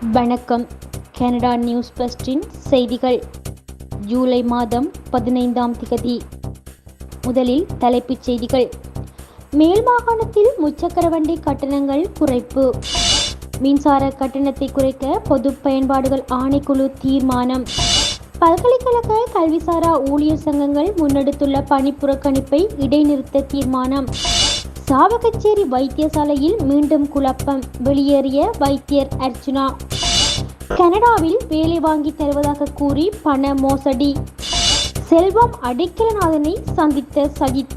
வணக்கம். Canada news பஸ்டின் செய்திகள். ஜூலை மாதம் பதினைந்தாம் திகதி. முதலில் தலைப்புச் செய்திகள். மேல் மாகாணத்தில் முச்சக்கர வண்டி கட்டணங்கள் குறைப்பு. மின்சார கட்டணத்தை குறைக்க பொது பயன்பாடுகள் ஆணைக்குழு தீர்மானம். பல்கலைக்கழக கல்விசாரா ஊழியர் சங்கங்கள் முன்னெடுத்துள்ள பணி புறக்கணிப்பை இடைநிறுத்த தீர்மானம். சாவகச்சேரி வைத்தியசாலையில் மீண்டும் குழப்பம். வெளியேறிய வைத்தியர் அர்ச்சுனா கனடாவில் வேலை வாங்கி தருவதாக கூறி பண மோசடி. செல்வம் அடிக்கலநாதனை சந்தித்த சஜித்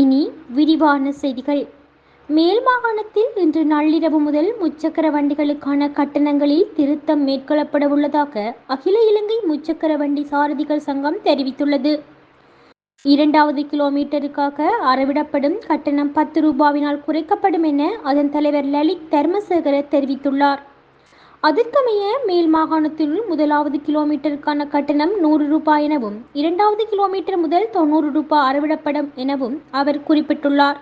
இனி விரிவான செய்திகள். மேல் மாகாணத்தில் இன்று நள்ளிரவு முதல் முச்சக்கர வண்டிகளுக்கான கட்டணங்களில் திருத்தம் மேற்கொள்ளப்பட உள்ளதாக அகில இலங்கை முச்சக்கர வண்டி சாரதிகள் சங்கம் தெரிவித்துள்ளது. இரண்டாவது கிலோமீட்டருக்காக அறவிடப்படும் கட்டணம் பத்து ரூபாவினால் குறைக்கப்படும் என அதன் தலைவர் லலித் தர்மசேகர தெரிவித்துள்ளார். அதற்கமைய மேல் மாகாணத்தில் முதலாவது கிலோமீட்டருக்கான கட்டணம் நூறு ரூபாய் எனவும் இரண்டாவது கிலோமீட்டர் முதல் தொண்ணூறு ரூபாய் அறவிடப்படும் எனவும் அவர் குறிப்பிட்டுள்ளார்.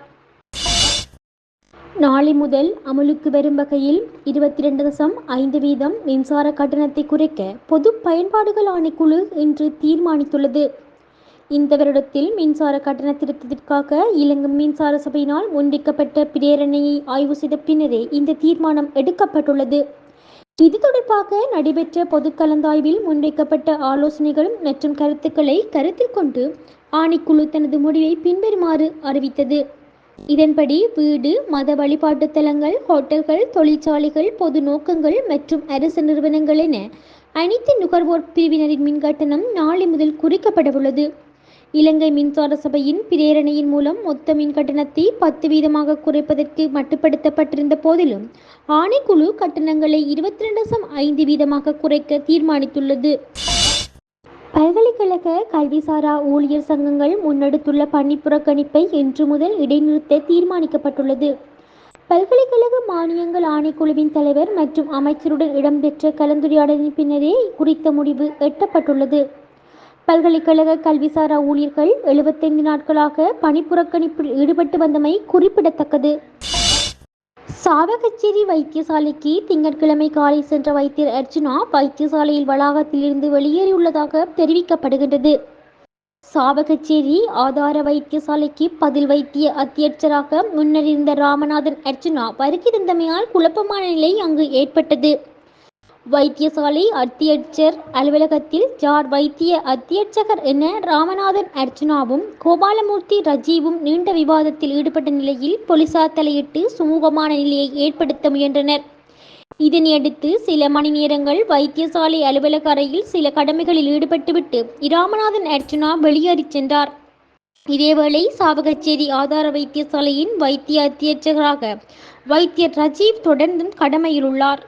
நாளை முதல் அமலுக்கு வரும் வகையில் இருபத்தி ரெண்டு தசம் ஐந்து வீதம் மின்சார கட்டணத்தை குறைக்க பொது பயன்பாடுகள் ஆணைக்குழு இன்று தீர்மானித்துள்ளது. இந்த வருடத்தில் மின்சார கட்டண திருத்தத்திற்காக இலங்கை மின்சார சபையினால் முன்வைக்கப்பட்ட பிரேரணையை ஆய்வு செய்த பின்னரே இந்த தீர்மானம் எடுக்கப்பட்டுள்ளது. இது தொடர்பாக நடைபெற்ற பொது கலந்தாய்வில் முன்வைக்கப்பட்ட ஆலோசனைகள் மற்றும் கருத்துக்களை கருத்தில் கொண்டு ஆணைக்குழு தனது முடிவை பின்வருமாறு அறிவித்தது. இதன்படி வீடு மத வழிபாட்டு தலங்கள் ஹோட்டல்கள் தொழிற்சாலைகள் பொது நோக்கங்கள் மற்றும் அரசு நிறுவனங்கள் என அனைத்து நுகர்வோர் பிரிவினரின் மின் கட்டணம் நாளை முதல் குறைக்கப்படவுள்ளது. இலங்கை மின்சார சபையின் பிரேரணையின் மூலம் மொத்த மின் கட்டணத்தை பத்து வீதமாக குறைப்பதற்கு மட்டுப்படுத்தப்பட்டிருந்த போதிலும் ஆணைக்குழு கட்டணங்களை இருபத்தி ரெண்டு சம் ஐந்து வீதமாக குறைக்க தீர்மானித்துள்ளது. பல்கலைக்கழக கல்விசாரா ஊழியர் சங்கங்கள் முன்னெடுத்துள்ள பணி புறக்கணிப்பை இன்று முதல் இடைநிறுத்த தீர்மானிக்கப்பட்டுள்ளது. பல்கலைக்கழக மானியங்கள் ஆணைக்குழுவின் தலைவர் மற்றும் அமைச்சருடன் இடம்பெற்ற கலந்துரையாடலின் பின்னரே குறித்த முடிவு எட்டப்பட்டுள்ளது. பல்கலைக்கழக கல்விசாரா ஊழியர்கள் எழுபத்தைந்து நாட்களாக பணிப்புறக்கணிப்பில் ஈடுபட்டு வந்தமை குறிப்பிடத்தக்கது. சாவகச்சேரி வைத்தியசாலைக்கு திங்கட்கிழமை காலை சென்ற வைத்தியர் அர்ஜுனா வைத்தியசாலையில் வளாகத்திலிருந்து வெளியேறியுள்ளதாக தெரிவிக்கப்படுகின்றது. சாவகச்சேரி ஆதார வைத்தியசாலைக்கு பதில் வைத்திய அத்தியட்சராக முன்னர் இருந்த ராமநாதன் அர்ஜுனா வருகிருந்தமையால் குழப்பமான நிலை அங்கு ஏற்பட்டது. வைத்தியசாலை அத்தியட்சர் அலுவலகத்தில் ஜார் வைத்திய அத்தியட்சகர் என ராமநாதன் அர்ச்சனாவும் கோபாலமூர்த்தி ரஜீவும் நீண்ட விவாதத்தில் ஈடுபட்ட நிலையில் போலீசார் தலையிட்டு சுமூகமான நிலையை ஏற்படுத்த முயன்றனர். இதனையடுத்து சில மணி நேரங்கள் வைத்தியசாலை அலுவலக அறையில் சில கடமைகளில் ஈடுபட்டுவிட்டு இராமநாதன் அர்ச்சனா வெளியேறிச் சென்றார். இதேவேளை சாவகச்சேரி ஆதார வைத்தியசாலையின் வைத்திய அத்தியட்சகராக வைத்தியர் ரஜீவ் தொடர்ந்தும் கடமையில் உள்ளார்.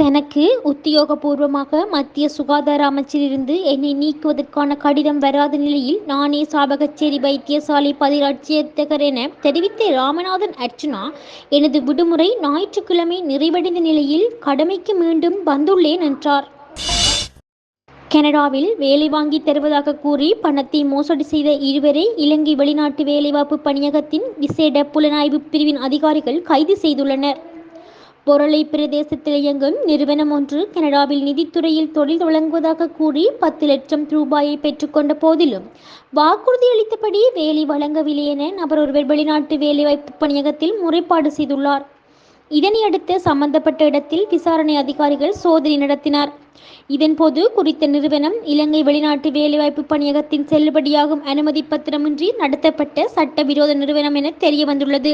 தனக்கு உத்தியோகபூர்வமாக மத்திய சுகாதார அமைச்சிலிருந்து என்னை நீக்குவதற்கான கடிதம் வராத நிலையில் நானே சாபகச்சேரி வைத்தியசாலை பதிலாட்சியர்த்தகர் என தெரிவித்த ராமநாதன் அர்ச்சுனா எனது விடுமுறை ஞாயிற்றுக்கிழமை நிறைவடைந்த நிலையில் கடமைக்கு மீண்டும் வந்துள்ளேன் என்றார். கனடாவில் வேலை வாங்கி தருவதாக கூறி பணத்தை மோசடி செய்த இருவரை இலங்கை வெளிநாட்டு வேலைவாய்ப்பு பணியகத்தின் விசேட புலனாய்வு பிரிவின் அதிகாரிகள் கைது செய்துள்ளனர். பொருளை பிரதேசத்தில் இயங்கும் நிறுவனம் ஒன்று கனடாவில் நிதித்துறையில் தொழில் தொடங்குவதாக கூறி பத்து லட்சம் ரூபாயை பெற்றுக்கொண்ட போதிலும் வாக்குறுதி அளித்தபடி வேலை வழங்கவில்லை என நபர் ஒருவர் வெளிநாட்டு வேலைவாய்ப்பு பணியகத்தில் முறைப்பாடு செய்துள்ளார். இதனையடுத்து சம்பந்தப்பட்ட இடத்தில் விசாரணை அதிகாரிகள் சோதனை நடத்தினார். இதன்போது குறித்த நிறுவனம் இலங்கை வெளிநாட்டு வேலைவாய்ப்பு பணியகத்தின் செல்லுபடியாகும் அனுமதி பத்திரமின்றி நடத்தப்பட்ட சட்டவிரோத நிறுவனம் என தெரிய வந்துள்ளது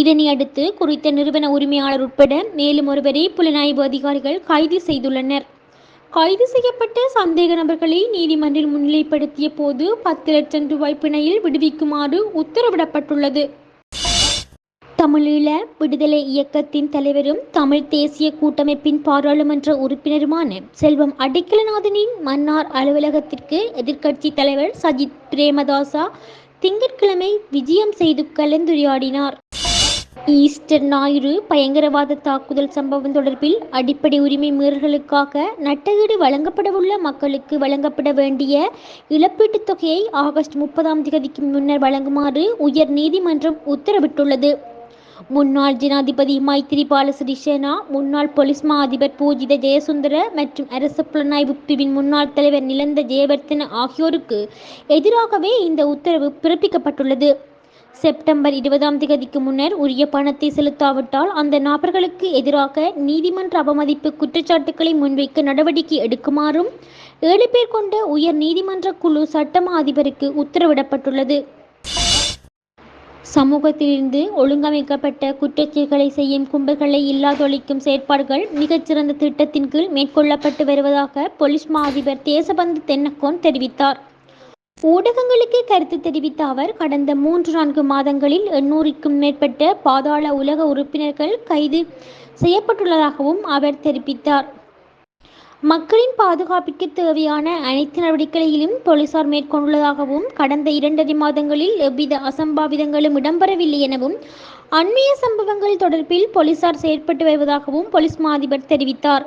இதனை அடுத்து குறித்த நிறுவன உரிமையாளர் உட்பட மேலும் ஒருவரை புலனாய்வு அதிகாரிகள் கைது செய்துள்ளனர். கைது செய்யப்பட்ட சந்தேக நபர்களை நீதிமன்றில் முன்னிலைப்படுத்திய போது பத்து லட்சம் ரூபாய் பிணையில் விடுவிக்குமாறு உத்தரவிடப்பட்டுள்ளது. தமிழீழ விடுதலை இயக்கத்தின் தலைவரும் தமிழ் தேசிய கூட்டமைப்பின் பாராளுமன்ற உறுப்பினருமான செல்வம் அடைக்கலநாதனின் மன்னார் அலுவலகத்திற்கு எதிர்க்கட்சி தலைவர் சஜித் பிரேமதாசா திங்கட்கிழமை விஜயம் செய்து கலந்துரையாடினார். ஈஸ்டர் ஞாயிறு பயங்கரவாத தாக்குதல் சம்பவம் தொடர்பில் அடிப்படை உரிமை மீறல்களுக்காக நட்டஈடு வழங்கப்படவுள்ள மக்களுக்கு வழங்கப்பட வேண்டிய இழப்பீட்டுத் தொகையை ஆகஸ்ட் முப்பதாம் தேதிக்கு முன்னர் வழங்குமாறு உயர் நீதிமன்றம் உத்தரவிட்டுள்ளது. முன்னாள் ஜனாதிபதி மைத்திரிபால சிறிசேனா முன்னாள் பொலிஸ் மா அதிபர் பூஜித ஜெயசுந்தர மற்றும் அரசு புலனாய்வு பிரிவின் முன்னாள் தலைவர் நிலந்த ஜெயவர்தன ஆகியோருக்கு எதிராகவே இந்த உத்தரவு பிறப்பிக்கப்பட்டுள்ளது. செப்டம்பர் இருபதாம் தேதிக்கு முன்னர் உரிய பணத்தை செலுத்தாவிட்டால் அந்த நபர்களுக்கு எதிராக நீதிமன்ற அவமதிப்பு குற்றச்சாட்டுக்களை முன்வைக்க நடவடிக்கை எடுக்குமாறும் ஏழு பேர் கொண்ட உயர் நீதிமன்ற குழு சட்டமா அதிபருக்கு உத்தரவிடப்பட்டுள்ளது. சமூகத்திலிருந்து ஒழுங்கமைக்கப்பட்ட குற்றச்செயல்களை செய்யும் கும்பல்களை இல்லாதொழிக்கும் செயற்பாடுகள் மிகச்சிறந்த திட்டத்தின் கீழ் மேற்கொள்ளப்பட்டு வருவதாக பொலிஸ் மா அதிபர் தேசபந்து தென்னக்கோன் தெரிவித்தார். ஊடகங்களுக்கு கருத்து தெரிவித்த அவர் கடந்த மூன்று நான்கு மாதங்களில் எண்ணூறுக்கும் மேற்பட்ட பாதாள உலக உறுப்பினர்கள் கைது செய்யப்பட்டுள்ளதாகவும் அவர் தெரிவித்தார். மக்களின் பாதுகாப்பிற்கு தேவையான அனைத்து நடவடிக்கைகளையும் போலீசார் மேற்கொண்டுள்ளதாகவும் கடந்த இரண்டரை மாதங்களில் எவ்வித அசம்பாவிதங்களும் இடம்பெறவில்லை எனவும் அண்மைய சம்பவங்கள் தொடர்பில் போலீசார் செயற்பட்டு வருவதாகவும் போலீஸ் மாதிபர் தெரிவித்தார்.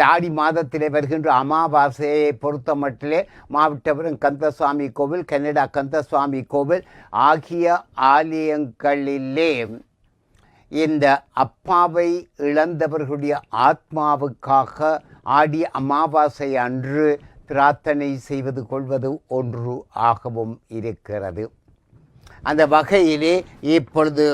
இந்த ஆடி மாதத்திலே வருகின்ற அமாவாசையை பொறுத்தமட்டிலே மாவட்டபுரம் கந்தசுவாமி கோவில் கனடா கந்தசுவாமி கோவில் ஆகிய ஆலயங்களிலே இந்த அப்பாவை இழந்தவர்களுடைய ஆத்மாவுக்காக ஆடி அமாவாசை அன்று பிரார்த்தனை செய்வது கொள்வது ஒன்று ஆகவும் இருக்கிறது. அந்த வகையிலே இப்பொழுது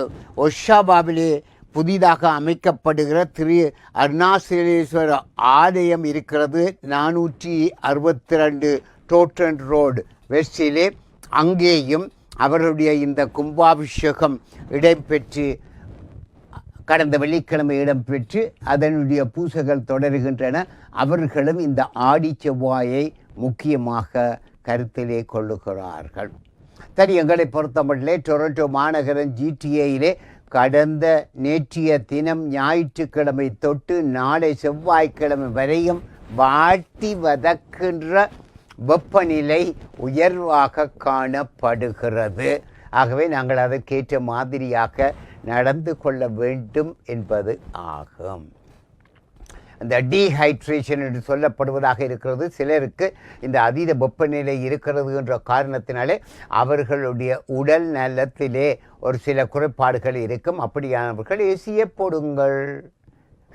ஒஷாபாவிலே புதிதாக அமைக்கப்படுகிற திரு அருணாசலேஸ்வர ஆலயம் இருக்கிறது. நானூற்றி அறுபத்தி ரெண்டு டோட்டன் ரோடு வெஸ்டிலே அங்கேயும் அவருடைய இந்த கும்பாபிஷேகம் இடம்பெற்று கடந்த வெள்ளிக்கிழமை இடம்பெற்று அதனுடைய பூசைகள் தொடருகின்றன. அவர்களும் இந்த ஆடி செவ்வாயை முக்கியமாக கருத்திலே கொள்ளுகிறார்கள். தனி எங்களை பொறுத்தமட்டிலே டொரண்டோ மாநகரம் ஜிடிஏயிலே கடந்த நேற்றைய தினம் ஞாயிற்றுக்கிழமை தொட்டு நாளை செவ்வாய்க்கிழமை வரையும் வாட்டி வதக்கின்ற வெப்பநிலை உயர்வாக காணப்படுகிறது. ஆகவே நாங்கள் அதற்கேற்ற மாதிரியாக நடந்து கொள்ள வேண்டும் என்பது ஆகும். இந்த டீஹைட்ரேஷன் என்று சொல்லப்படுவதாக இருக்கிறது. சிலருக்கு இந்த அதீத வெப்பநிலை இருக்கிறது என்ற காரணத்தினாலே அவர்களுடைய உடல் நலத்திலே ஒரு சில குறைபாடுகள் இருக்கும். அப்படியானவர்கள் ஏசிய போடுங்கள்.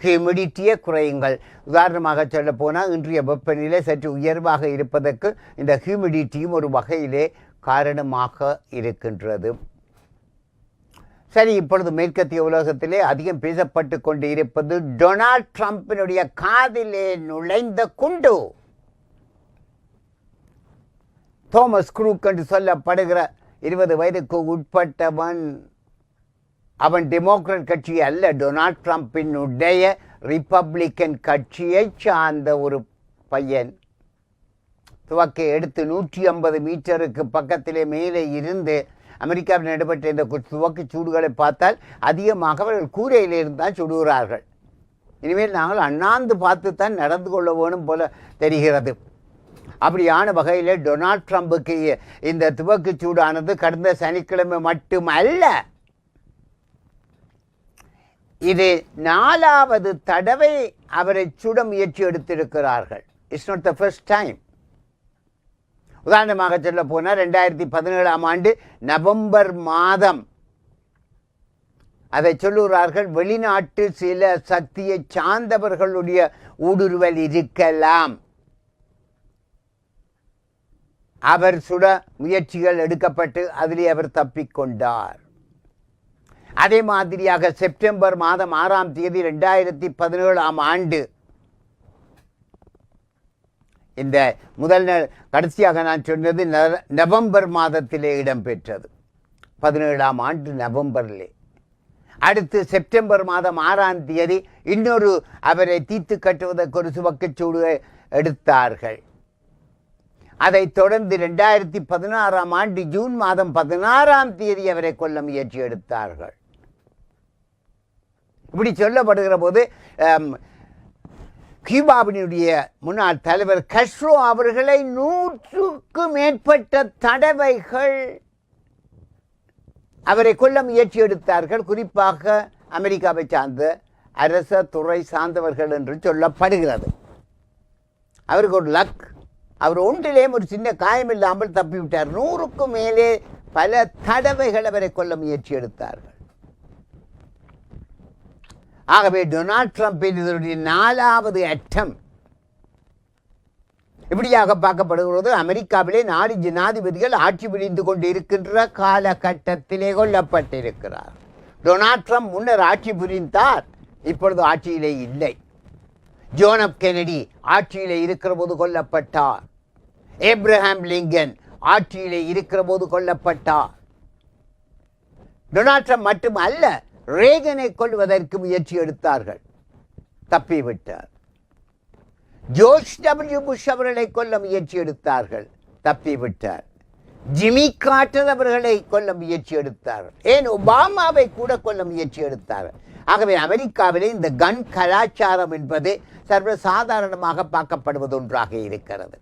ஹியூமிடிட்டியை குறையுங்கள். உதாரணமாக சொல்ல போனால் இன்றைய வெப்பநிலை சற்று உயர்வாக இருப்பதற்கு இந்த ஹியூமிடிட்டியும் ஒரு வகையிலே காரணமாக இருக்கின்றது. சரி இப்பொழுது மேற்கத்திய உலகத்திலே அதிகம் பேசப்பட்டு கொண்டு இருப்பது டொனால்ட் ட்ரம்பினுடைய காதிலே நுழைந்த குண்டு. தோமஸ் குரூக் என்று சொல்லப்படுகிற இருபது வயதுக்கு உட்பட்டவன் அவன் டெமோக்ரட் கட்சி அல்ல டொனால்ட் ட்ரம்பினுடைய ரிப்பப்ளிக்கன் கட்சியை சார்ந்த ஒரு பையன். துவக்கை எடுத்து நூற்றி ஐம்பது மீட்டருக்கு பக்கத்திலே மேலே இருந்து அமெரிக்காவில் நடைபெற்ற இந்த கு- துவக்கச் சூடுகளை பார்த்தால் அதிகமாக அவர்கள் கூரையிலிருந்து தான் சுடுகிறார்கள். இனிமேல் நாங்கள் அண்ணாந்து பார்த்து தான் நடந்து கொள்ள வேணும் போல தெரிகிறது. அப்படியான வகையில் டொனால்ட் ட்ரம்புக்கு இந்த துவக்குச் சூடானது கடந்த சனிக்கிழமை மட்டுமல்ல இது நாலாவது தடவை அவரை சுட முயற்சி எடுத்திருக்கிறார்கள். It's not the first time உதாரணமாக சொல்ல போனால் ரெண்டாயிரத்தி பதினேழாம் ஆண்டு நவம்பர் மாதம். அதை சொல்லுகிறார்கள் வெளிநாட்டு சில சக்தியை சார்ந்தவர்களுடைய ஊடுருவல் இருக்கலாம். அவர் சுட முயற்சிகள் எடுக்கப்பட்டு அதிலே அவர் தப்பிக்கொண்டார் அதே மாதிரியாக செப்டம்பர் மாதம் ஆறாம் தேதி ரெண்டாயிரத்தி பதினேழாம் ஆண்டு இந்த முதல் கடைசியாக நான் சொன்னது நவம்பர் மாதத்திலே இடம்பெற்றது. பதினேழாம் ஆண்டு நவம்பரிலே. அடுத்து செப்டம்பர் மாதம் ஆறாம் தேதி இன்னொரு அவரை தீர்த்து கட்டுவதற்கு ஒரு சுவக்கச்சூடு எடுத்தார்கள். அதைத் தொடர்ந்து ரெண்டாயிரத்தி பதினாறாம் ஆண்டு ஜூன் மாதம் பதினாறாம் தேதி அவரை கொல்ல முயற்சி எடுத்தார்கள். இப்படி சொல்லப்படுகிற போது கியூபாவினுடைய முன்னாள் தலைவர் கஷ்ரோ அவர்களை நூற்றுக்கு மேற்பட்ட தடவைகள் அவரை கொல்ல முயற்சி எடுத்தார்கள். குறிப்பாக அமெரிக்காவை சார்ந்த அரச துறை சார்ந்தவர்கள் என்று சொல்லப்படுகிறது. அவருக்கு ஒரு லக் அவர் ஒன்றிலே ஒரு சின்ன காயம் இல்லாமல் தப்பிவிட்டார். நூறுக்கும் மேலே பல தடவைகள் அவரை கொல்ல முயற்சி எடுத்தார்கள். ஆகவே டொனால்ட் ட்ரம்பின் இதனுடைய நாலாவது அட்டம். இப்படியாக பார்க்கப்படுகிறது அமெரிக்காவிலே நாடு ஜனாதிபதிகள் ஆட்சி புரிந்து கொண்டு இருக்கின்ற காலகட்டத்திலே கொல்லப்பட்டிருக்கிறார். டொனால்ட் ட்ரம்ப் முன்னர் ஆட்சி புரிந்தார் இப்பொழுது ஆட்சியிலே இல்லை. ஜோன் கெனடி ஆட்சியிலே இருக்கிற போது கொல்லப்பட்டார். ஏப்ரஹாம் லிங்கன் ஆட்சியிலே இருக்கிற போது கொல்லப்பட்டார். டொனால்ட் ட்ரம்ப் மட்டுமல்ல ரேகனை கொள்வதற்கு முயற்சி எடுத்தார்கள். தப்பிவிட்டார் ஜோர்ஜ் டபிள்யூ புஷ் அவர்களை கொல்ல முயற்சி எடுத்தார்கள். தப்பிவிட்டார் ஜிமி கார்ட்டர் அவர்களை கொல்ல முயற்சி எடுத்தார்கள் ஏன்? ஒபாமாவை கூட கொல்ல முயற்சி எடுத்தார்கள் ஆகவே அமெரிக்காவிலே இந்த கன் கலாச்சாரம் என்பது சர்வசாதாரணமாக பார்க்கப்படுவது ஒன்றாக இருக்கிறது.